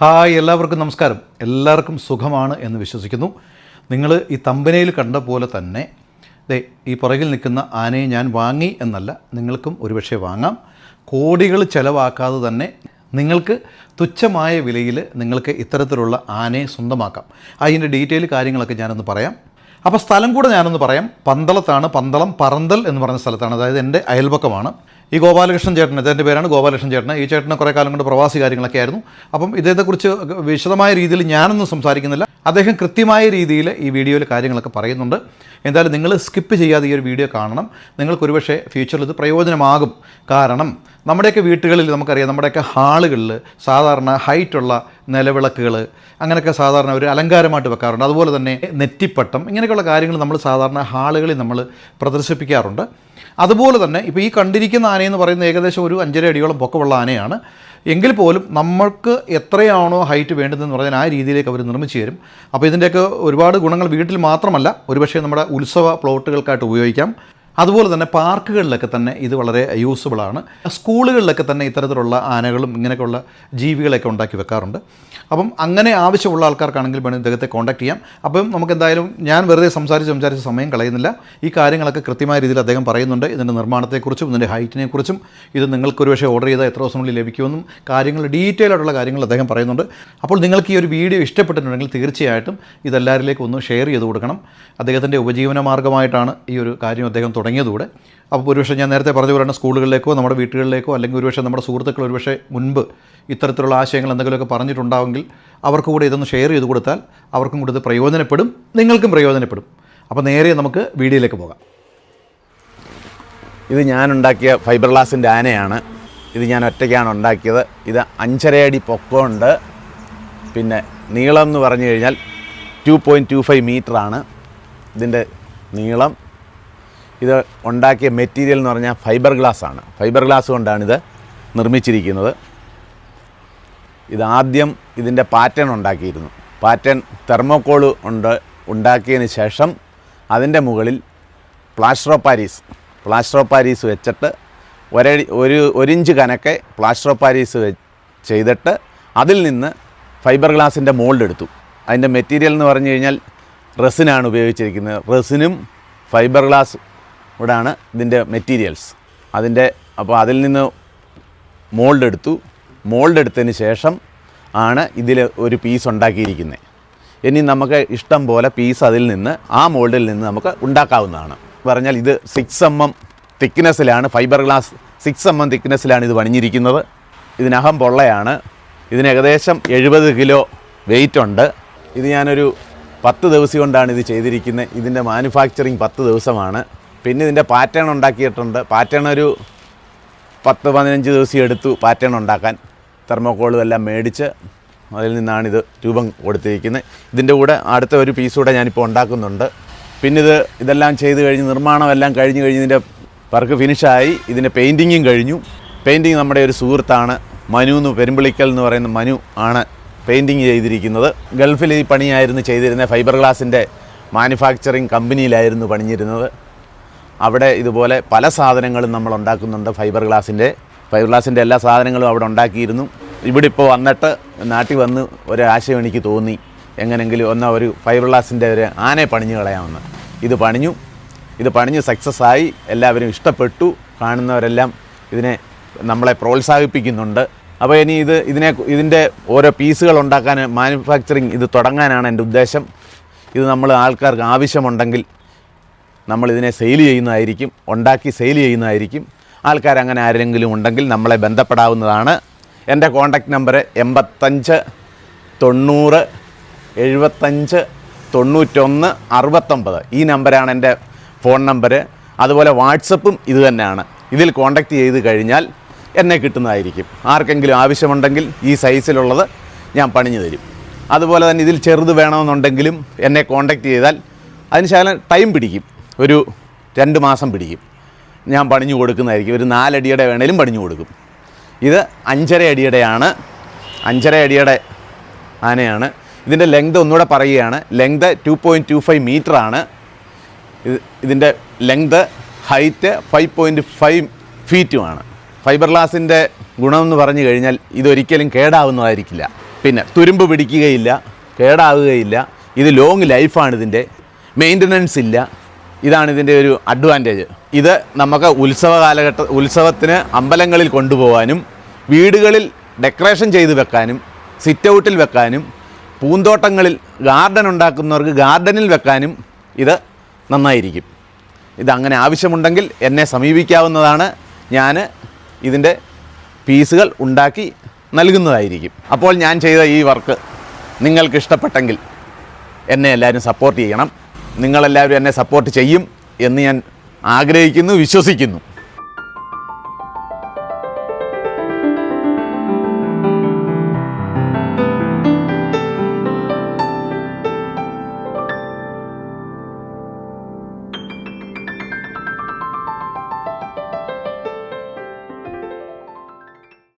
Hi എല്ലാവർക്കും നമസ്കാരം. എല്ലാവർക്കും സുഖമാണ് എന്ന് വിശ്വസിക്കുന്നു. നിങ്ങൾ ഈ തമ്പനയിൽ കണ്ട പോലെ തന്നെ ദേ ഈ പുറകിൽ നിൽക്കുന്ന ആനയെ ഞാൻ വാങ്ങി എന്നല്ല നിങ്ങൾക്കും ഒരുപക്ഷെ വാങ്ങാം. കോടികൾ ചിലവാക്കാതെ തന്നെ നിങ്ങൾക്ക് തുച്ഛമായ വിലയിൽ നിങ്ങൾക്ക് ഇത്തരത്തിലുള്ള ആനയെ സ്വന്തമാക്കാം. അതിന്റെ ഡീറ്റെയിൽ കാര്യങ്ങളൊക്കെ ഞാനൊന്ന് പറയാം. അപ്പോൾ സ്ഥലം കൂടെ ഞാനൊന്ന് പറയാം. പന്തളത്താണ് പന്തളം പറന്തൽ എന്ന് പറഞ്ഞ സ്ഥലത്താണ്. അതായത് എന്റെ അയൽപക്കമാണ്. ഈ ഗോപാലകൃഷ്ണൻ ചേട്ടൻ ഇദ്ദേഹത്തിന്റെ പേരാണ് ഗോപാലകൃഷ്ണൻ ചേട്ടൻ ഈ ചേട്ടന് കുറേ കാലം കൊണ്ട് പ്രവാസി കാര്യങ്ങളൊക്കെ ആയിരുന്നു. അപ്പം ഇദ്ദേഹത്തെക്കുറിച്ച് വിശദമായ രീതിയിൽ ഞാനൊന്നും സംസാരിക്കുന്നില്ല. അദ്ദേഹം കൃത്യമായ രീതിയിൽ ഈ വീഡിയോയിൽ കാര്യങ്ങളൊക്കെ പറയുന്നുണ്ട്. എന്തായാലും നിങ്ങൾ സ്കിപ്പ് ചെയ്യാതെ ഈ ഒരു വീഡിയോ കാണണം. നിങ്ങൾക്ക് ഒരുപക്ഷെ ഫ്യൂച്ചറിൽ ഇത് പ്രയോജനമാകും. കാരണം നമ്മുടെയൊക്കെ വീട്ടുകളിൽ നമുക്കറിയാം നമ്മുടെയൊക്കെ ഹാളുകളിൽ സാധാരണ ഹൈറ്റുള്ള നിലവിളക്കുകൾ അങ്ങനെയൊക്കെ സാധാരണ ഒരു അലങ്കാരമായിട്ട് വെക്കാറുണ്ട്. അതുപോലെ തന്നെ നെറ്റിപ്പട്ടം ഇങ്ങനെയൊക്കെയുള്ള കാര്യങ്ങൾ നമ്മൾ സാധാരണ ഹാളുകളിൽ നമ്മൾ പ്രദർശിപ്പിക്കാറുണ്ട്. അതുപോലെ തന്നെ ഇപ്പോൾ ഈ കണ്ടിരിക്കുന്ന ആനയെന്ന് പറയുന്നത് ഏകദേശം ഒരു അഞ്ചര അടിയോളം പൊക്കമുള്ള ആനയാണ്. എങ്കിൽ പോലും നമ്മൾക്ക് എത്രയാണോ ഹൈറ്റ് വേണ്ടതെന്ന് പറഞ്ഞാൽ ആ രീതിയിലേക്ക് അവർ നിർമ്മിച്ചു തരും. അപ്പോൾ ഇതിന്റെയൊക്കെ ഒരുപാട് ഗുണങ്ങൾ വീട്ടിൽ മാത്രമല്ല ഒരുപക്ഷേ നമ്മുടെ ഉത്സവ പ്ലോട്ടുകൾക്കായിട്ട് ഉപയോഗിക്കാം. അതുപോലെ തന്നെ പാർക്കുകളിലൊക്കെ തന്നെ ഇത് വളരെ യൂസ്ഫുള്ളാണ് സ്കൂളുകളിലൊക്കെ തന്നെ ഇത്തരത്തിലുള്ള ആനകളും ഇങ്ങനെയൊക്കെയുള്ള ജീവികളൊക്കെ ഉണ്ടാക്കി വെക്കാറുണ്ട്. അപ്പം അങ്ങനെ ആവശ്യമുള്ള ആൾക്കാർക്കാണെങ്കിൽ വേണം ഇദ്ദേഹത്തെ കോൺടാക്ട് ചെയ്യാം അപ്പം നമുക്ക് എന്തായാലും ഞാൻ വെറുതെ സംസാരിച്ച് സംസാരിച്ച് സമയം കളയുന്നില്ല. ഈ കാര്യങ്ങളൊക്കെ കൃത്യമായ രീതിയിൽ അദ്ദേഹം പറയുന്നുണ്ട്. ഇതിന്റെ നിർമ്മാണത്തെക്കുറിച്ചും ഇതിന്റെ ഹൈറ്റിനെക്കുറിച്ചും ഇത് നിങ്ങൾക്ക് ഒരു പക്ഷേ ഓർഡർ ചെയ്താൽ എത്ര ദിവസങ്ങളിൽ ലഭിക്കുമെന്നും കാര്യങ്ങൾ ഡീറ്റെയിൽ ആയിട്ടുള്ള കാര്യങ്ങൾ അദ്ദേഹം പറയുന്നുണ്ട്. അപ്പോൾ നിങ്ങൾക്ക് ഈ ഒരു വീഡിയോ ഇഷ്ടപ്പെട്ടിട്ടുണ്ടെങ്കിൽ തീർച്ചയായിട്ടും ഇതെല്ലാവരിലേക്കും ഒന്ന് ഷെയർ ചെയ്ത് കൊടുക്കണം. അദ്ദേഹത്തിന്റെ ഉപജീവന മാർഗമായിട്ടാണ് ഈ ഒരു കാര്യം അദ്ദേഹം തുടങ്ങിയതുകൂടെ അപ്പോൾ ഒരുപക്ഷെ ഞാൻ നേരത്തെ പറഞ്ഞ പോലെയാണ് സ്കൂളുകളിലേക്കോ നമ്മുടെ വീട്ടുകളിലേക്കോ അല്ലെങ്കിൽ ഒരുപക്ഷെ നമ്മുടെ സുഹൃത്തുക്കൾ ഒരുപക്ഷെ മുൻപ് ഇത്തരത്തിലുള്ള ആശയങ്ങൾ എന്തെങ്കിലുമൊക്കെ പറഞ്ഞിട്ടുണ്ടാവെങ്കിൽ അവർക്ക് കൂടെ ഇതൊന്ന് ഷെയർ ചെയ്ത് കൊടുത്താൽ അവർക്കും കൂടെ ഇത് പ്രയോജനപ്പെടും നിങ്ങൾക്കും പ്രയോജനപ്പെടും. അപ്പോൾ നേരെ നമുക്ക് വീഡിയോയിലേക്ക് പോകാം. ഇത് ഞാൻ ഉണ്ടാക്കിയ ഫൈബർ ഗ്ലാസിന്റെ ആനയാണ്. ഇത് ഞാൻ ഒറ്റയ്ക്കാണ് ഉണ്ടാക്കിയത്. ഇത് അഞ്ചരയടി പൊക്കമുണ്ട്. പിന്നെ നീളം എന്ന് പറഞ്ഞു കഴിഞ്ഞാൽ ടു പോയിന്റ് ടു ഫൈവ് മീറ്ററാണ് ഇതിന്റെ നീളം ഇത് ഉണ്ടാക്കിയ മെറ്റീരിയൽ എന്ന് പറഞ്ഞാൽ ഫൈബർ ഗ്ലാസ് ആണ്. ഫൈബർ ഗ്ലാസ് കൊണ്ടാണ് ഇത് നിർമ്മിച്ചിരിക്കുന്നത്. ഇത് ആദ്യം ഇതിന്റെ പാറ്റേൺ ഉണ്ടാക്കിയിരുന്നു. പാറ്റേൺ തെർമോക്കോൾ ഉണ്ട് ഉണ്ടാക്കിയതിന് ശേഷം അതിന്റെ മുകളിൽ പ്ലാസ്റ്റർ പാരീസ് പ്ലാസ്റ്റർ പാരീസ് വെച്ചിട്ട് ഒരടി ഒരു ഒരിഞ്ച് കനക്കെ പ്ലാസ്റ്റർ പാരീസ് ചെയ്തിട്ട് അതിൽ നിന്ന് ഫൈബർ ഗ്ലാസിന്റെ മോൾഡ് എടുത്തു. അതിന്റെ മെറ്റീരിയൽ എന്ന് പറഞ്ഞു കഴിഞ്ഞാൽ റെസിനാണ് ഉപയോഗിച്ചിരിക്കുന്നത്. റെസിനും ഫൈബർ ഗ്ലാസ് ഇവിടാണ് ഇതിന്റെ മെറ്റീരിയൽസ്. അതിന്റെ അപ്പോൾ അതിൽ നിന്ന് മോൾഡ് എടുത്തു. മോൾഡ് എടുത്തതിന് ശേഷം ആണ് ഇതിൽ ഒരു പീസ് ഉണ്ടാക്കിയിരിക്കുന്നത്. ഇനി നമുക്ക് ഇഷ്ടം പോലെ പീസ് അതിൽ നിന്ന് ആ മോൾഡിൽ നിന്ന് നമുക്ക് ഉണ്ടാക്കാവുന്നതാണ്. പറഞ്ഞാൽ ഇത് six M M തിക്നെസ്സിലാണ് fibre glass six M M തിക്നെസ്സിലാണ് ഇത് പണിഞ്ഞിരിക്കുന്നത്. ഇതിനകം പൊള്ളയാണ്. ഇതിന് ഏകദേശം എഴുപത് കിലോ വെയിറ്റ് ഉണ്ട്. ഇത് ഞാനൊരു പത്ത് ദിവസം കൊണ്ടാണ് ഇത് ചെയ്തിരിക്കുന്നത്. ഇതിന്റെ മാനുഫാക്ചറിങ് പത്ത് ദിവസമാണ്. പിന്നെ ഇതിന്റെ പാറ്റേൺ ഉണ്ടാക്കിയിട്ടുണ്ട്. പാറ്റേൺ ഒരു പത്ത് പതിനഞ്ച് ദിവസം എടുത്തു പാറ്റേൺ ഉണ്ടാക്കാൻ. തെർമോക്കോളും എല്ലാം മേടിച്ച് അതിൽ നിന്നാണ് ഇത് രൂപം കൊടുത്തിരിക്കുന്നത്. ഇതിന്റെ കൂടെ അടുത്ത ഒരു പീസ് കൂടെ ഞാനിപ്പോൾ ഉണ്ടാക്കുന്നുണ്ട്. പിന്നെ ഇത് ഇതെല്ലാം ചെയ്ത് കഴിഞ്ഞ് നിർമ്മാണം എല്ലാം കഴിഞ്ഞ് കഴിഞ്ഞ് ഇതിന്റെ വർക്ക് ഫിനിഷായി ഇതിന്റെ പെയിന്റിങ്ങും കഴിഞ്ഞു. പെയിന്റിങ് നമ്മുടെ ഒരു സുഹൃത്താണ്. മനു എന്ന് പെരുമ്പിളിക്കൽ എന്ന് പറയുന്ന മനു ആണ് പെയിന്റിങ് ചെയ്തിരിക്കുന്നത്. ഗൾഫിൽ ഈ പണിയായിരുന്നു ചെയ്തിരുന്നത്. ഫൈബർ ഗ്ലാസിന്റെ മാനുഫാക്ചറിങ് കമ്പനിയിലായിരുന്നു പണിഞ്ഞിരുന്നത്. അവിടെ ഇതുപോലെ പല സാധനങ്ങളും നമ്മൾ ഉണ്ടാക്കുന്നുണ്ട്. ഫൈബർ ഗ്ലാസിന്റെ ഫൈബർ ഗ്ലാസിന്റെ എല്ലാ സാധനങ്ങളും അവിടെ ഉണ്ടാക്കിയിരുന്നു. ഇവിടെ ഇപ്പോൾ വന്നിട്ട് നാട്ടിൽ വന്ന് ഒരാശയം എനിക്ക് തോന്നി. എങ്ങനെങ്കിലും ഒന്ന് ഒരു ഫൈബർ ഗ്ലാസിന്റെ ഒരു ആനയെ പണിഞ്ഞു കളയാമെന്ന്. ഇത് പണിഞ്ഞു. ഇത് പണിഞ്ഞ് സക്സസ് ആയി. എല്ലാവരും ഇഷ്ടപ്പെട്ടു. കാണുന്നവരെല്ലാം ഇതിനെ നമ്മളെ പ്രോത്സാഹിപ്പിക്കുന്നുണ്ട്. അപ്പോൾ ഇനി ഇത് ഇതിനെ ഇതിന്റെ ഓരോ പീസുകൾ ഉണ്ടാക്കാൻ മാനുഫാക്ചറിങ് ഇത് തുടങ്ങാനാണ് എന്റെ ഉദ്ദേശം. ഇത് നമ്മൾ ആൾക്കാർക്ക് ആവശ്യമുണ്ടെങ്കിൽ നമ്മൾ ഇതിനെ സെയിൽ ചെയ്യുന്നതായിരിക്കും ഉണ്ടാക്കി സെയിൽ ചെയ്യുന്നതായിരിക്കും. ആൾക്കാർ അങ്ങനെ ആരെങ്കിലും ഉണ്ടെങ്കിൽ നമ്മളെ ബന്ധപ്പെടാവുന്നതാണ്. എന്റെ കോൺടാക്റ്റ് നമ്പർ എൺപത്തഞ്ച് തൊണ്ണൂറ് എഴുപത്തഞ്ച് തൊണ്ണൂറ്റൊന്ന് അറുപത്തൊമ്പത്. ഈ നമ്പരാണ് എന്റെ ഫോൺ നമ്പർ അതുപോലെ വാട്സപ്പും ഇത് തന്നെയാണ്. ഇതിൽ കോൺടാക്റ്റ് ചെയ്ത് കഴിഞ്ഞാൽ എന്നെ കിട്ടുന്നതായിരിക്കും. ആർക്കെങ്കിലും ആവശ്യമുണ്ടെങ്കിൽ ഈ സൈസിലുള്ളത് ഞാൻ പണിഞ്ഞു തരും. അതുപോലെ തന്നെ ഇതിൽ ചെറുത് വേണമെന്നുണ്ടെങ്കിലും എന്നെ കോൺടാക്റ്റ് ചെയ്താൽ അതിന് ശകലം ടൈം പിടിക്കും. ഒരു രണ്ട് മാസം പിടിക്കും. ഞാൻ പണിഞ്ഞു കൊടുക്കുന്നതായിരിക്കും. ഒരു നാലടിയുടെ വേണേലും പണിഞ്ഞു കൊടുക്കും. ഇത് അഞ്ചര അടിയുടെയാണ്. അഞ്ചര അടിയുടെ ആനയാണ്. ഇതിന്റെ ലെങ്ത് ഒന്നുകൂടെ പറയുകയാണ്. Length two point two five മീറ്ററാണ് ഇത് ഇതിന്റെ length height five point five ഫീറ്റുമാണ് fibre ഗ്ലാസിന്റെ ഗുണമെന്ന് പറഞ്ഞു കഴിഞ്ഞാൽ ഇതൊരിക്കലും കേടാവുന്നതായിരിക്കില്ല. പിന്നെ തുരുമ്പ് പിടിക്കുകയില്ല കേടാവുകയില്ല. ഇത് ലോങ് ലൈഫാണ് ഇതിന്റെ മെയിന്റനൻസ് ഇല്ല. ഇതാണ് ഇതിന്റെ ഒരു അഡ്വാന്റേജ് ഇത് നമുക്ക് ഉത്സവ കാലഘട്ട ഉത്സവത്തിന് അമ്പലങ്ങളിൽ കൊണ്ടുപോകാനും വീടുകളിൽ ഡെക്കറേഷൻ ചെയ്ത് വെക്കാനും സിറ്റ് ഔട്ടിൽ വെക്കാനും പൂന്തോട്ടങ്ങളിൽ ഗാർഡൻ ഉണ്ടാക്കുന്നവർക്ക് ഗാർഡനിൽ വെക്കാനും ഇത് നന്നായിരിക്കും. ഇതങ്ങനെ ആവശ്യമുണ്ടെങ്കിൽ എന്നെ സമീപിക്കാവുന്നതാണ് ഞാൻ ഇതിന്റെ പീസുകൾ ഉണ്ടാക്കി നൽകുന്നതായിരിക്കും. അപ്പോൾ ഞാൻ ചെയ്ത ഈ വർക്ക് നിങ്ങൾക്ക് ഇഷ്ടപ്പെട്ടെങ്കിൽ എന്നെ എല്ലാവരും സപ്പോർട്ട് ചെയ്യണം. നിങ്ങളെല്ലാവരും എന്നെ സപ്പോർട്ട് ചെയ്യും എന്ന് ഞാൻ ആഗ്രഹിക്കുന്നു വിശ്വസിക്കുന്നു.